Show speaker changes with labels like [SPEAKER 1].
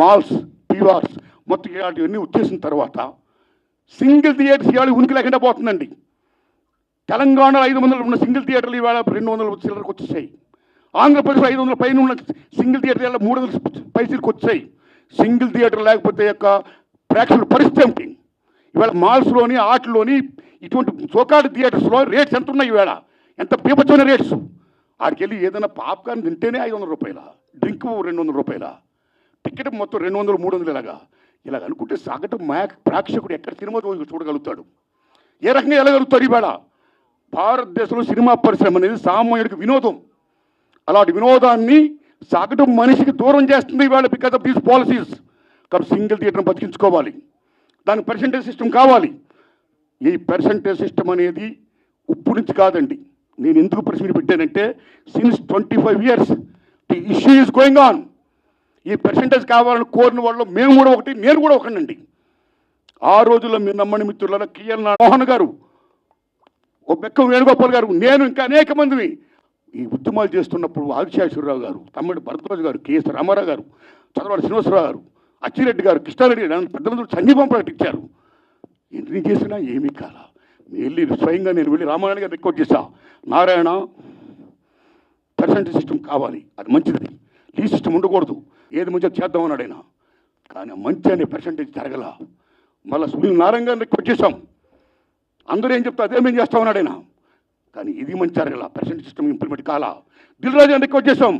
[SPEAKER 1] Malls పీవార్స్ మొత్తం ఇలాంటివన్నీ వచ్చేసిన తర్వాత సింగిల్ థియేటర్స్ ఇవాళ ఉనికి లేకుండా పోతుందండి. తెలంగాణలో ఐదు వందలు ఉన్న సింగిల్ థియేటర్లు ఇవాళ రెండు వందల చిల్లరకు వచ్చేసాయి. ఆంధ్రప్రదేశ్లో ఐదు వందల పైన ఉన్న సింగిల్ థియేటర్ ఇవాళ మూడు వందల పైసలకు వచ్చాయి. సింగిల్ థియేటర్ లేకపోతే యొక్క ప్రేక్షకుల పరిస్థితి ఏమిటి? ఇవాళ మాల్స్లోని ఆటల్లోని ఇటువంటి చోకాడు థియేటర్స్లో రేట్స్ ఎంత ఉన్నాయి ఇవాళ? ఎంత పీపచ్చమైన రేట్స్? ఆడికి వెళ్ళి ఏదైనా పాప్కార్న్ తింటేనే ఐదు వందల రూపాయల? డ్రింక్ రెండు వందల రూపాయల? టికెట్ మొత్తం రెండు వందలు మూడు వందలు ఇలాగా. ఇలా అనుకుంటే సగటు మ్యాక్ ప్రేక్షకుడు ఎక్కడ సినిమా చూ- చూడగలుగుతాడు? ఏ రకంగా వెళ్ళగలుగుతారు ఇవాళ భారతదేశంలో సినిమా పరిశ్రమ అనేది సామాన్యుడికి వినోదం. అలాంటి వినోదాన్ని సగటు మనిషికి దూరం చేస్తుంది ఇవాళ బికాస్ ఆఫ్ దీస్ పాలసీస్ కాబట్టి సింగిల్ థియేటర్ని బతికించుకోవాలి. దానికి పర్సంటేజ్ సిస్టమ్ కావాలి. ఈ పర్సంటేజ్ సిస్టమ్ అనేది ఇప్పుడు నుంచి కాదండి. నేను ఎందుకు ప్రశ్న పెట్టానంటే since twenty five years the issue is going on ఈ పర్సంటేజ్ కావాలని కోరిన వాళ్ళు మేము కూడా ఒకటి నేను కూడా ఒకనండి ఆ రోజుల్లో మీరు నమ్మని మిత్రులలో కిఎల్ మోహన్ గారు ఓ బెక్కం వేణుగోపాల్ గారు నేను ఇంకా అనేక మందిని ఈ ఉద్యమాలు చేస్తున్నప్పుడు ఆదిశేషవరరావు గారు తమ్ముడు భరద్వాజ్ గారు కేఎస్ రామారావు గారు చదవాడు శ్రీనివాసరావు గారు అచ్చిరెడ్డి గారు కృష్ణారెడ్డి గారు పెద్ద మంది సందీపం ప్రకటించారు. ఎన్ని చేసినా ఏమీ కాల. వెళ్ళి స్వయంగా నేను వెళ్ళి రామారాయణ గారు రికార్డ్ చేశా నారాయణ పర్సంటేజ్ సిస్టమ్ కావాలి అది మంచిది. లీ సిస్టమ్ ఉండకూడదు. ఏది మంచిగా చేద్దాం అన్నాడు ఆయన. కానీ మంచి అనే పర్సంటేజ్ జరగల. మళ్ళీ సునీల్ నారాయణ గారిని రిక్వెస్ట్ చేశాం. అందరూ ఏం చెప్తా అదే మేము చేస్తాం ఆయన. కానీ ఇది మంచి జరగల. పర్సెంట్ సిస్టమ్ ఇంప్లిమెంట్ కాలా. దిల్ రాజు అని రిక్వెస్ట్ చేసాం